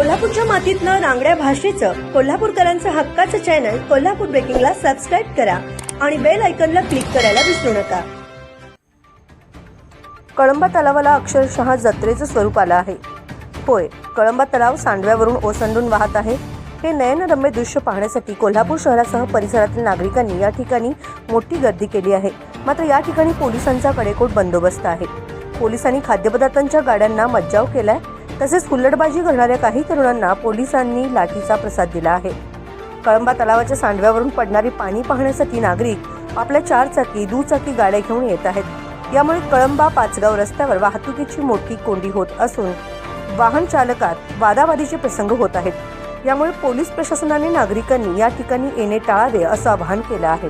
कोल्हापूरच्या मातीतनं रांगड्या भाषेचं कोल्हापूरकरांचं हक्काचं चॅनल कोल्हापूर ब्रेकिंगला सबस्क्राईब करा आणि बेल आयकॉनला क्लिक करायला विसरू नका. कळंबा तलावाला अक्षरशः जत्रेचं स्वरूप आलं आहे. होय कळंबा तलाव सांडव्यावरून ओसंडून वाहत आहे. हे नयनरम्य दृश्य पाहण्यासाठी कोल्हापूर शहरासह परिसरातील नागरिकांनी या ठिकाणी मोठी गर्दी केली आहे. मात्र या ठिकाणी पोलिसांचा कडेकोट बंदोबस्त आहे. पोलिसांनी खाद्यपदार्थांच्या गाड्यांना मज्जाव केलाय. तसेच हुल्लडबाजी करणाऱ्या काही तरुणांना पोलिसांनी लाठीचा प्रसाद दिला आहे. कळंबा तलावाच्या सांडव्यावरून पडणारी पाणी पाहण्यासाठी नागरिक आपल्या चारचाकी दुचाकी गाड्या घेऊन येत आहेत. यामुळे कळंबा पाचगाव रस्त्यावर वाहतुकीची मोठी कोंडी होत असून वाहन चालकात वादावादीचे प्रसंग होत आहेत. यामुळे पोलीस प्रशासनाने नागरिकांनी या ठिकाणी येणे टाळावे असं आवाहन केलं आहे.